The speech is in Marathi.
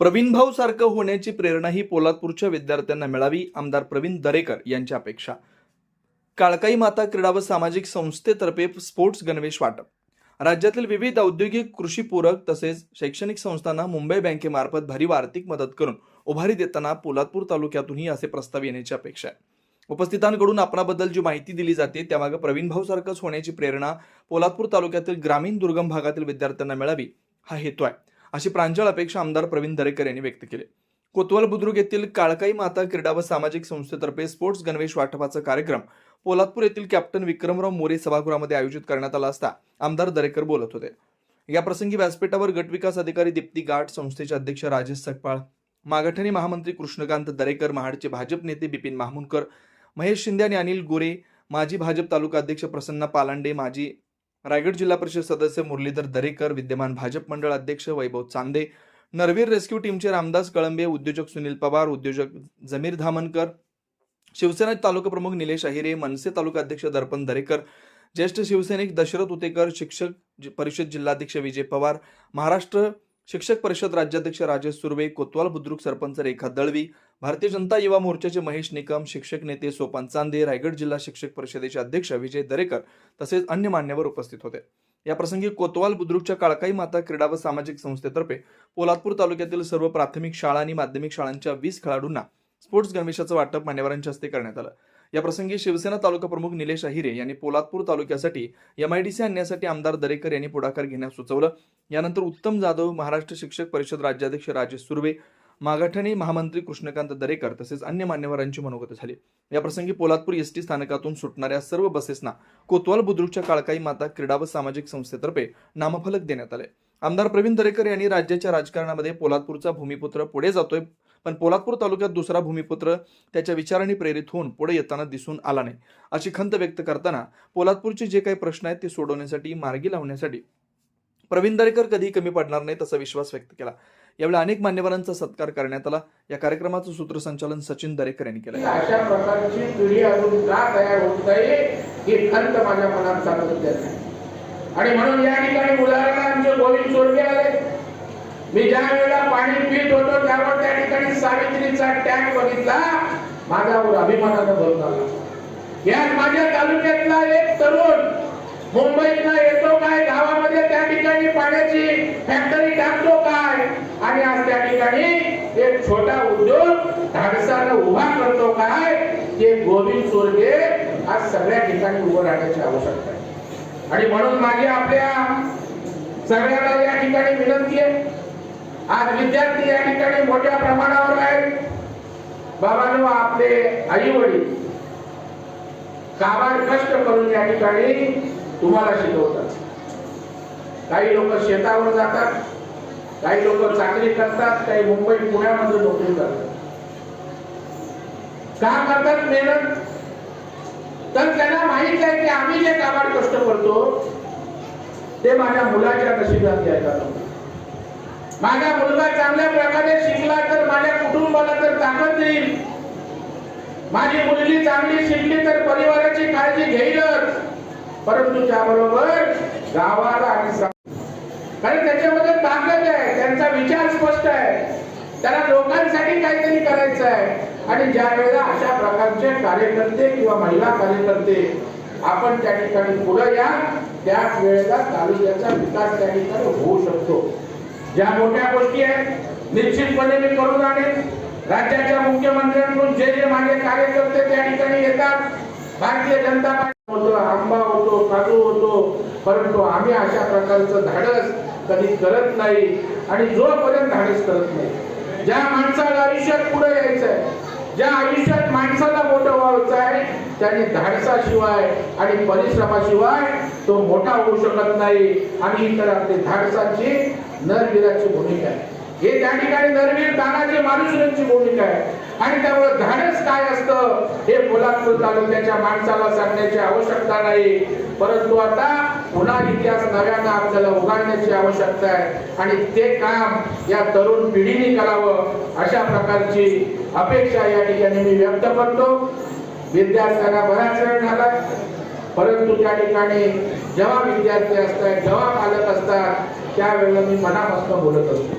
प्रवीण सारखं होण्याची प्रेरणा ही पोलादपूरच्या विद्यार्थ्यांना मिळावी आमदार प्रवीण दरेकर यांची अपेक्षा. काळकाई माता क्रीडा व सामाजिक संस्थेतर्फे स्पोर्ट्स गणवेश वाटप. राज्यातील विविध औद्योगिक कृषीपूरक तसेच शैक्षणिक संस्थांना मुंबई बँकेमार्फत भरीव आर्थिक मदत करून उभारी देताना पोलादपूर तालुक्यातूनही असे प्रस्ताव येण्याची अपेक्षा आहे. उपस्थितांकडून आपणाबद्दल जी माहिती दिली जाते त्यामागे प्रवीण भाऊसारखंच होण्याची प्रेरणा पोलादपूर तालुक्यातील ग्रामीण दुर्गम भागातील विद्यार्थ्यांना मिळावी हा हेतू आहे. अशी प्रांजळ अपेक्षा आमदार प्रवीण दरेकर यांनी व्यक्त केली. कोतवाल बुद्रुक येथील काळकाई माता क्रीडा व सामाजिक संस्थेतर्फे स्पोर्ट्स गणवेश वाटपाचा कार्यक्रम पोलादपूर येथील कॅप्टन विक्रमराव मोरे सभागृहामध्ये आयोजित करण्यात आला असता आमदार दरेकर बोलत होते. या प्रसंगी व्यासपीठावर गटविकास अधिकारी दीप्ती गाठ संस्थेचे अध्यक्ष राजेश सकपाळ मागाठणी महामंत्री कृष्णकांत दरेकर महाडचे भाजप नेते बिपिन महामुनकर महेश शिंदे आणि अनिल गोरे माजी भाजप तालुका अध्यक्ष प्रसन्न पालांडे माजी रायगड जिल्हा परिषद सदस्य मुरलीधर दरेकर विद्यमान भाजप मंडळ अध्यक्ष वैभव चांदे नरवीर रेस्क्यू टीमचे रामदास कळंबे उद्योजक सुनील पवार उद्योजक जमीर धामनकर शिवसेना तालुका प्रमुख निलेश अहिरे मनसे तालुका अध्यक्ष दर्पण दरेकर ज्येष्ठ शिवसैनिक दशरथ उतेकर शिक्षक परिषद जिल्हाध्यक्ष विजय पवार महाराष्ट्र शिक्षक परिषद राज्याध्यक्ष राजेश सुर्वे कोतवाल बुद्रुक सरपंच रेखा दळवी भारतीय जनता युवा मोर्चाचे महेश निकम शिक्षक नेते सोपान चांदे रायगड जिल्हा शिक्षक परिषदेचे अध्यक्ष विजय दरेकर तसेच अन्य मान्यवर उपस्थित होते. या प्रसंगी कोतवाल बुद्रुकच्या काळकाई माता क्रीडा व सामाजिक संस्थेतर्फे पोलादपूर तालुक्यातील सर्व प्राथमिक शाळा आणि माध्यमिक शाळांच्या वीस खेळाडूंना स्पोर्ट्स गणवेशाचं वाटप मान्यवरांच्या हस्ते करण्यात आलं. या प्रसंगी शिवसेना तालुका प्रमुख निलेश अहिरे यांनी पोलादपूर तालुक्यासाठी एमआयडीसी आणण्यासाठी आमदार दरेकर यांनी पुढाकार घेण्यास सुचवलं. यानंतर उत्तम जाधव महाराष्ट्र शिक्षक परिषद राज्याध्यक्ष राजेश सुर्वे मागाठणी महामंत्री कृष्णकांत दरेकर तसेच अन्य मान्यवरांची मनोगत झाली. याप्रसंगी पोलादपूर एस टी स्थानकातून सुटणाऱ्या सर्व बसेसना कोतवाल बुद्रुकच्या काळकाई माता क्रीडा व सामाजिक संस्थेतर्फे नामफलक देण्यात आले. आमदार प्रवीण दरेकर यांनी राज्याच्या राजकारणामध्ये पोलादपूरचा भूमिपुत्र पुढे जातोय पण पोलादपूर तालुक्यात दुसरा भूमिपुत्र त्याच्या विचाराने प्रेरित होऊन पुढे येताना दिसून आला नाही. अशी खंत व्यक्त करताना पोलादपूरचे जे काही प्रश्न आहेत ते सोडवण्यासाठी मार्गी लावण्यासाठी प्रवीण दरेकर कधीही कमी पडणार नाही तसा विश्वास व्यक्त केला. यावेळी अनेक मान्यवरांचा सत्कार करण्यात आला. या कार्यक्रमाचं सूत्रसंचालन सचिन दरेकर यांनी केलं. अशा प्रकारची पिढी अजून का तयार होत नाही ही खंत माझ्या मनात सातत्यात आणि म्हणून या ठिकाणी उदाहरण आमचे गोविंद सोडके आले मी ज्या वेळेला पाणी पित होतो त्यावर त्या ठिकाणी सावित्रीचा टँक बघितला. माझ्यावर अभिमानानं भर आला या माझ्या तालुक्यातला एक तरुण मुंबईतला येतो काय गावामध्ये त्या ठिकाणी पाण्याची फॅक्टरी टाकतो काय? आणि आज त्या ठिकाणी एक छोटा उद्योग धाडसानं उभा करतो काय? ते गोविंद सोरगे आज सगळ्या ठिकाणी उभं राहण्याची आवश्यकता आहे. आणि म्हणून माझी आपल्या सगळ्यांना या ठिकाणी विनंती आहे. आज विद्यार्थी या ठिकाणी मोठ्या प्रमाणावर आहेत. बाबांनो आपले आई वडील काबाड कष्ट करून या ठिकाणी तुम्हाला शिकवतात. काही लोक शेतावर जातात काही लोक चाकरी करतात काही मुंबई पुण्यामध्ये नोकरी करतात. का करतात मेहनत? तर त्यांना माहीत आहे की आम्ही जे काबाड कष्ट करतो ते माझ्या मुलाच्या नशिबात द्यायचा माझा मुलगा चांगल्या प्रकारे शिकला तर माझ्या कुटुंबाला तर ताकद येईल माझी मुलगी चांगली शिकली तर परिवाराची काळजी घेईलच. परंतु त्याबरोबर गावाला आणि कारण त्याच्यामध्ये ताकद आहे त्यांचा विचार स्पष्ट आहे. त्याला लोकांसाठी काहीतरी करायचं आहे. आणि ज्या वेळेला अशा प्रकारचे कार्यकर्ते किंवा महिला कार्यकर्ते आपण त्या ठिकाणी पुढे या त्याच वेळेला तालुक्याचा विकास त्या ठिकाणी होऊ शकतो. ज्या मोठ्या गोष्टी आहेत निश्चितपणे मी करून आणेन. राज्याच्या मुख्यमंत्र्यांकडून जे जे माझे कार्यकर्ते त्या ठिकाणी येतात भारतीय जनता पार्टी होतो आंबा होतो काजू होतो परंतु आम्ही अशा प्रकारचं धाडस कधी करत नाही आणि जोपर्यंत धाडस करत नाही. ज्या माणसाला आयुष्यात पुढे यायचं आहे ज्या आयुष्यात माणसाला मोठं व्हायचं आहे त्याने धाडसाशिवाय आणि परिश्रमाशिवाय तो मोठा होऊ शकत नाही. आणि इतर आपली धाडसाची नरवीराची भूमिका आहे. हे त्या ठिकाणी नरवीर तानाजी मानुसऱ्यांची भूमिका आहे. आणि त्यामुळे धाडस काय असतं हे पोलादपूर तालुक्याच्या माणसाला सांगण्याची आवश्यकता नाही. परंतु आता पुन्हा इतिहास नव्यानं आपल्याला उघडण्याची आवश्यकता आहे. आणि ते काम या तरुण पिढीने करावं अशा प्रकारची अपेक्षा या ठिकाणी मी व्यक्त करतो. विद्यार्थ्यांना बराच वेळ झाला. परंतु त्या ठिकाणी जेव्हा विद्यार्थी असतात जेव्हा पालक असतात त्यावेळेला मी मनापासून बोलत असतो